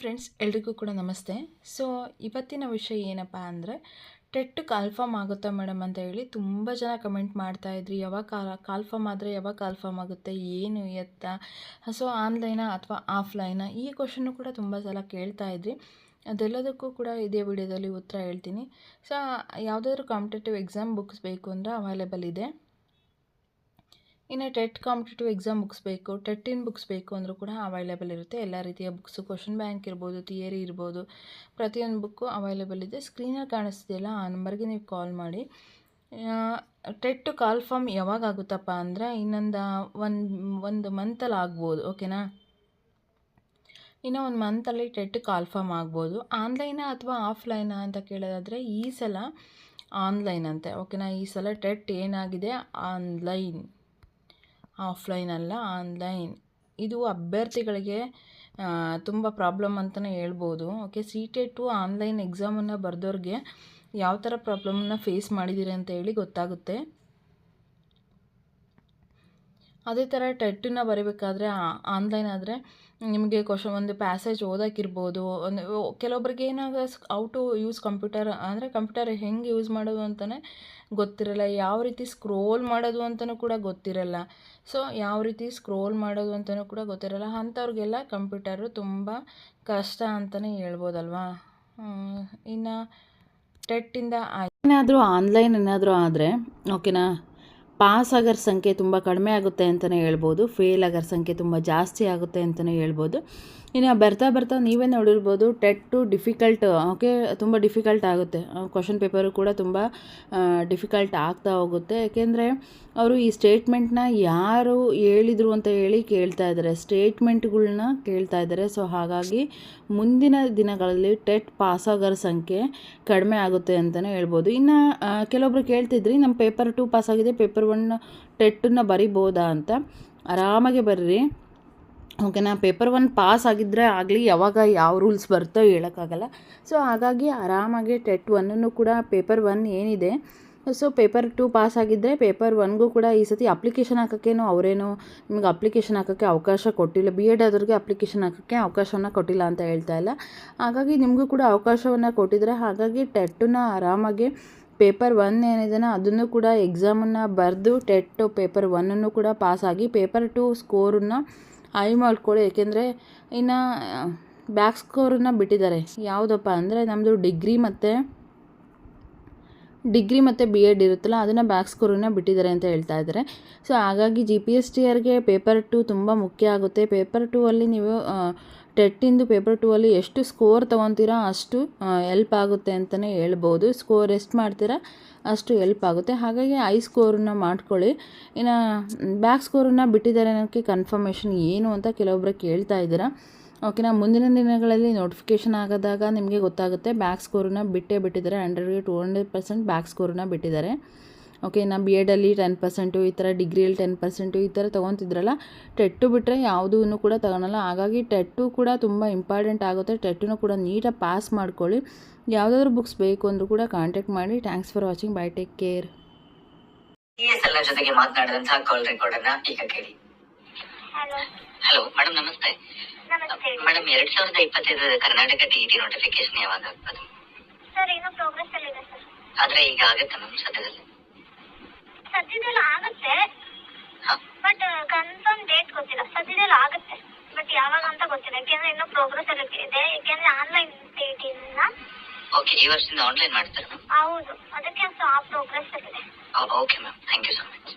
Friends, ಎಲ್ರಿಗೂ ಕೂಡ ನಮಸ್ತೆ. ಸೊ, ಇವತ್ತಿನ ವಿಷಯ ಏನಪ್ಪ ಅಂದರೆ, ಟೆಟ್ ಕಾಲ್ಫಾಮ್ ಆಗುತ್ತಾ ಮೇಡಮ್ ಅಂತ ಹೇಳಿ ತುಂಬ ಜನ ಕಮೆಂಟ್ ಮಾಡ್ತಾ ಇದ್ರಿ. ಯಾವಾಗ ಕಾಲ್ ಕಾಲ್ಫಾಮ್ ಆದರೆ ಯಾವಾಗ ಕಾಲ್ಫಾಮ್ ಆಗುತ್ತೆ, ಏನು ಎತ್ತ? ಸೊ ಆನ್ಲೈನಾ ಅಥವಾ ಆಫ್ಲೈನಾ ಈ ಕ್ವಶನ್ನು ಕೂಡ ತುಂಬ ಸಲ ಕೇಳ್ತಾ ಇದ್ರಿ. ಅದೆಲ್ಲದಕ್ಕೂ ಕೂಡ ಇದೇ ವಿಡಿಯೋದಲ್ಲಿ ಉತ್ತರ ಹೇಳ್ತೀನಿ. ಸೊ, ಯಾವುದಾದ್ರೂ ಕಾಂಪಿಟೇಟಿವ್ ಎಕ್ಸಾಮ್ ಬುಕ್ಸ್ ಬೇಕು ಅಂದರೆ ಅವೈಲೇಬಲ್ ಇದೆ. ಇನ್ನು ಟೆಟ್ ಕಾಂಪಿಟೇಟಿವ್ ಎಕ್ಸಾಮ್ ಬುಕ್ಸ್ ಬೇಕು ಟೆಟ್ಟಿನ ಬುಕ್ಸ್ ಬೇಕು ಅಂದರೂ ಕೂಡ ಅವೈಲೇಬಲ್ ಇರುತ್ತೆ. ಎಲ್ಲ ರೀತಿಯ ಬುಕ್ಸು ಕ್ವಶನ್ ಬ್ಯಾಂಕ್ ಇರ್ಬೋದು ಥಿಯರಿ ಇರ್ಬೋದು. ಪ್ರತಿಯೊಂದು ಬುಕ್ಕು ಅವೈಲೇಬಲ್ ಇದೆ. ಸ್ಕ್ರೀನಲ್ಲಿ ಕಾಣಿಸ್ತಿದೆಯಲ್ಲ ಆ ನಂಬರ್ಗೆ ನೀವು ಕಾಲ್ ಮಾಡಿ. ಟೆಟ್ ಕಾಲ್ ಫಾರ್ಮ್ ಯಾವಾಗ ಆಗುತ್ತಪ್ಪ ಅಂದರೆ ಇನ್ನೊಂದು ಒಂದು ಒಂದು ಮಂತಲ್ಲಿ ಆಗ್ಬೋದು ಓಕೆನಾ ಇನ್ನು ಒಂದು ಮಂತಲ್ಲಿ ಟೆಟ್ ಕಾಲ್ ಫಾರ್ಮ್ ಆಗ್ಬೋದು. ಆನ್ಲೈನಾ ಅಥವಾ ಆಫ್ಲೈನಾ ಅಂತ ಕೇಳೋದಾದರೆ ಈ ಸಲ ಆನ್ಲೈನ್ ಅಂತೆ ಓಕೆನಾ ಈ ಸಲ ಟೆಟ್ ಏನಾಗಿದೆ? ಆನ್ಲೈನ್ ಆಫ್ಲೈನ್ ಅಲ್ಲ ಆನ್ಲೈನ್. ಇದು ಅಭ್ಯರ್ಥಿಗಳಿಗೆ ತುಂಬ ಪ್ರಾಬ್ಲಮ್ ಅಂತಲೇ ಹೇಳ್ಬೋದು. ಓಕೆ ಸಿ ಟೆಟ್ಟು ಆನ್ಲೈನ್ ಎಕ್ಸಾಮನ್ನು ಬರೆದವ್ರಿಗೆ ಯಾವ ಥರ ಪ್ರಾಬ್ಲಮನ್ನು ಫೇಸ್ ಮಾಡಿದ್ದೀರಿ ಅಂತ ಹೇಳಿ ಗೊತ್ತಾಗುತ್ತೆ. ಅದೇ ಥರ ಟೆಟ್ಟನ್ನ ಬರೀಬೇಕಾದ್ರೆ ಆನ್ಲೈನ್ ಆದರೆ ನಿಮಗೆ ಕ್ವಶನ್ ಒಂದು ಪ್ಯಾಸೇಜ್ ಓದೋಕ್ಕಿರ್ಬೋದು ಒಂದು ಕೆಲವೊಬ್ರಿಗೆ ಏನಾಗ ಔ ಟು ಯೂಸ್ ಕಂಪ್ಯೂಟರ್ ಅಂದರೆ ಕಂಪ್ಯೂಟರ್ ಹೆಂಗೆ ಯೂಸ್ ಮಾಡೋದು ಅಂತಲೇ ಗೊತ್ತಿರಲ್ಲ. ಯಾವ ರೀತಿ ಸ್ಕ್ರೋಲ್ ಮಾಡೋದು ಅಂತಲೂ ಕೂಡ ಗೊತ್ತಿರಲ್ಲ. ಸೊ ಯಾವ ರೀತಿ ಸ್ಕ್ರೋಲ್ ಮಾಡೋದು ಅಂತಲೂ ಕೂಡ ಗೊತ್ತಿರಲ್ಲ. ಅಂಥವ್ರಿಗೆಲ್ಲ ಕಂಪ್ಯೂಟರು ತುಂಬ ಕಷ್ಟ ಅಂತಲೇ ಹೇಳ್ಬೋದಲ್ವಾ? ಇನ್ನು ಟೆಟ್ಟಿಂದ ಏನಾದರೂ ಆನ್ಲೈನ್ ಏನಾದರೂ ಆದರೆ ಓಕೆನಾ ಪಾಸ್ ಆಗೋರ ಸಂಖ್ಯೆ ತುಂಬ ಕಡಿಮೆ ಆಗುತ್ತೆ ಅಂತಲೇ ಹೇಳ್ಬೋದು ಫೇಲ್ ಆಗೋರ ಸಂಖ್ಯೆ ತುಂಬ ಜಾಸ್ತಿ ಆಗುತ್ತೆ ಅಂತಲೇ ಹೇಳ್ಬೋದು. ಇನ್ನು ಬರ್ತಾ ಬರ್ತಾ ನೀವೇ ನೋಡಿರ್ಬೋದು ಟೆಟ್ಟು ಡಿಫಿಕಲ್ಟ್ ಓಕೆ ತುಂಬ ಡಿಫಿಕಲ್ಟ್ ಆಗುತ್ತೆ. ಕ್ವಶನ್ ಪೇಪರು ಕೂಡ ತುಂಬ ಡಿಫಿಕಲ್ಟ್ ಆಗ್ತಾ ಹೋಗುತ್ತೆ. ಏಕೆಂದರೆ ಅವರು ಈ ಸ್ಟೇಟ್ಮೆಂಟ್ನ ಯಾರು ಹೇಳಿದರು ಅಂತ ಹೇಳಿ ಕೇಳ್ತಾ ಇದ್ದಾರೆ ಸ್ಟೇಟ್ಮೆಂಟ್ಗಳನ್ನ ಕೇಳ್ತಾ ಇದ್ದಾರೆ ಸೊ ಹಾಗಾಗಿ ಮುಂದಿನ ದಿನಗಳಲ್ಲಿ ಟೆಟ್ ಪಾಸ್ ಆಗೋರ ಸಂಖ್ಯೆ ಕಡಿಮೆ ಆಗುತ್ತೆ ಅಂತಲೇ ಹೇಳ್ಬೋದು. ಇನ್ನು ಕೆಲವೊಬ್ರು ಕೇಳ್ತಿದ್ರಿ ನಮ್ಮ ಪೇಪರ್ ಟು ಪಾಸ್ ಆಗಿದೆ ಪೇಪರ್ ಒನ್ ಟೆಟ್ಟನ್ನು ಬರಿಬೋದಾ ಅಂತ ಆರಾಮಾಗೆ ಬರ್ರಿ. ಓಕೆನಾ ಪೇಪರ್ ಒನ್ ಪಾಸ್ ಆಗಿದ್ದರೆ ಆಗಲಿ, ಯಾವಾಗ ಯಾವ ರೂಲ್ಸ್ ಬರ್ತೋ ಹೇಳೋಕ್ಕಾಗಲ್ಲ. ಸೊ ಹಾಗಾಗಿ ಆರಾಮಾಗಿ ಟೆಟ್ ಒನ್ನನ್ನು ಕೂಡ ಪೇಪರ್ ಒನ್ ಏನಿದೆ ಸೊ ಪೇಪರ್ ಟು ಪಾಸ್ ಆಗಿದ್ದರೆ ಪೇಪರ್ ಒನ್ಗೂ ಕೂಡ ಈ ಸತಿ ಅಪ್ಲಿಕೇಶನ್ ಹಾಕೋಕ್ಕೇನು ಅವರೇನು ನಿಮಗೆ ಅಪ್ಲಿಕೇಶನ್ ಹಾಕೋಕ್ಕೆ ಅವಕಾಶ ಕೊಟ್ಟಿಲ್ಲ. ಬಿ ಎಡ್ ಆದವ್ರಿಗೆ ಅಪ್ಲಿಕೇಶನ್ ಹಾಕೋಕ್ಕೆ ಅವಕಾಶವನ್ನು ಕೊಟ್ಟಿಲ್ಲ ಅಂತ ಹೇಳ್ತಾ ಇಲ್ಲ. ಹಾಗಾಗಿ ನಿಮಗೂ ಕೂಡ ಅವಕಾಶವನ್ನು ಕೊಟ್ಟಿದ್ದಾರೆ. ಹಾಗಾಗಿ ಟೆಟ್ಟನ್ನು ಆರಾಮಾಗಿ ಪೇಪರ್ ಒನ್ ಏನಿದೆ ಅದನ್ನು ಕೂಡ ಎಕ್ಸಾಮನ್ನು ಬರೆದು ಟೆಟ್ಟು ಪೇಪರ್ ಒನ್ನನ್ನು ಕೂಡ ಪಾಸಾಗಿ ಪೇಪರ್ ಟು ಸ್ಕೋರನ್ನು ಐ ಮಾಡ್ಕೊಳ್ಳಿ ಏಕೆಂದರೆ ಇನ್ನು ಬ್ಯಾಕ್ ಸ್ಕೋರನ್ನ ಬಿಟ್ಟಿದ್ದಾರೆ. ಯಾವುದಪ್ಪ ಅಂದರೆ ನಮ್ಮದು ಡಿಗ್ರಿ ಮತ್ತು ಡಿಗ್ರಿ ಮತ್ತು ಬಿ ಎಡ್ ಇರುತ್ತಲ್ಲ, ಅದನ್ನು ಬ್ಯಾಕ್ ಸ್ಕೋರನ್ನ ಬಿಟ್ಟಿದ್ದಾರೆ ಅಂತ ಹೇಳ್ತಾ ಇದ್ದಾರೆ. ಸೊ ಹಾಗಾಗಿ ಜಿ ಪಿ ಎಸ್ ಟಿ ಆರ್ಗೆ ಪೇಪರ್ ಟು ತುಂಬ ಮುಖ್ಯ ಆಗುತ್ತೆ. ಪೇಪರ್ ಟೂ ಅಲ್ಲಿ ನೀವು ಟೆಟ್ಟಿಂದು ಪೇಪರ್ ಟೂ ಅಲ್ಲಿ ಎಷ್ಟು ಸ್ಕೋರ್ ತೊಗೊತೀರಾ ಅಷ್ಟು ಎಲ್ಪ್ ಆಗುತ್ತೆ ಅಂತಲೇ ಹೇಳ್ಬೋದು. ಸ್ಕೋರ್ ಎಷ್ಟು ಮಾಡ್ತೀರಾ ಅಷ್ಟು ಎಲ್ಪ್ ಆಗುತ್ತೆ. ಹಾಗಾಗಿ ಐ ಸ್ಕೋರನ್ನ ಮಾಡ್ಕೊಳ್ಳಿ. ಇನ್ನು ಬ್ಯಾಕ್ ಸ್ಕೋರನ್ನ ಬಿಟ್ಟಿದ್ದಾರೆ ಅನ್ನೋಕ್ಕೆ ಕನ್ಫರ್ಮೇಷನ್ ಏನು ಅಂತ ಕೆಲವೊಬ್ಬರು ಕೇಳ್ತಾ ಇದ್ದೀರಾ. ಓಕೆನಾ ಮುಂದಿನ ದಿನಗಳಲ್ಲಿ ನೋಟಿಫಿಕೇಷನ್ ಆಗದಾಗ ನಿಮಗೆ ಗೊತ್ತಾಗುತ್ತೆ. ಬ್ಯಾಕ್ ಸ್ಕೋರನ್ನ ಬಿಟ್ಟೇ ಬಿಟ್ಟಿದ್ದಾರೆ. ಹಂಡ್ರೆಡ್ಗೆ ಟು ಹಂಡ್ರೆಡ್ ಪರ್ಸೆಂಟ್ ಬ್ಯಾಕ್ ಸ್ಕೋರನ್ನ ಬಿಟ್ಟಿದ್ದಾರೆ. ಓಕೆ ನಾ ಬಿ ಎಡಲ್ಲಿ ಟೆನ್ ಪರ್ಸೆಂಟು ಈ ಥರ ಡಿಗ್ರಿಯಲ್ಲಿ ಟೆನ್ ಪರ್ಸೆಂಟು ಈ ಥರ ತೊಗೊತಿದ್ರಲ್ಲ ಟೆಟ್ಟು ಬಿಟ್ಟರೆ ಯಾವುದೂ ಕೂಡ ತಗೊಳಲ್ಲ. ಹಾಗಾಗಿ ಟೆಟ್ಟು ಕೂಡ ತುಂಬ ಇಂಪಾರ್ಟೆಂಟ್ ಆಗುತ್ತೆ. ಟೆಟ್ಟನ್ನು ಕೂಡ ನೀಟಾಗಿ ಪಾಸ್ ಮಾಡ್ಕೊಳ್ಳಿ. ಯಾವುದಾದ್ರೂ ಬುಕ್ಸ್ ಬೇಕು ಅಂದರೂ ಕೂಡ ಕಾಂಟ್ಯಾಕ್ಟ್ ಮಾಡಿ. Thanks for watching bye take care S ಎಲ್ಲ ಜೊತೆಗೆ ಮಾತನಾಡಿದಂತಹ ಕಾಲ್ ರೆಕಾರ್ಡ್ ಅನ್ನ ಈಗ ಕೇಳಿ. ಹಲೋ ಹಲೋ ಮೇಡಮ್ ನಮಸ್ತೆ. ನಮಸ್ತೆ. ಮೇಡಮ್ ಎರಡ್ ಸಾವಿರದ ಇಪ್ಪತ್ತೈದರ ಕರ್ನಾಟಕ ಟಿಇಟಿ ನೋಟಿಫಿಕೇಶನ್ ಯಾವಾಗ ಆಗ್ಬೋದು? ಸರ್ ಇನ್ನೂ ಪ್ರೋಗ್ರೆಸ್ ಅಲ್ಲಿ ಇದೆ ಸರ್. ಆದ್ರೆ ಈಗ ಆಗುತ್ತೆ ಮ್ಯಾಮ್ ಸದ್ಯದಲ್ಲಿ? ಸದ್ಯದಲ್ಲಿ ಆಗುತ್ತೆ. ಬಟ್ ಕನ್ಫರ್ಮ್ ಡೇಟ್ ಗೊತ್ತಿಲ್ಲ. ಸದ್ಯದಲ್ಲಿ ಆಗುತ್ತೆ. ಬಟ್ ಯಾವಾಗ ಅಂತ ಗೊತ್ತಿಲ್ಲ. ಯಾಕೆಂದ್ರೆ ಇನ್ನೂ ಪ್ರೋಗ್ರೆಸ್ ಅಲ್ಲಿ ಇದೆ. ಯಾಕೆಂದ್ರೆ ಆನ್ಲೈನ್ ಟಿಟಿನ ಓಕೆ ಈ ವರ್ಷದಿಂದ ಆನ್ಲೈನ್ ಮಾಡ್ತಾರೆ? ಹೌದು. ಅದಕ್ಕೆ ಸೊ ಆ ಪ್ರೋಗ್ರೆಸ್ ಅಲ್ಲಿದೆ. Okay ma'am thank you so much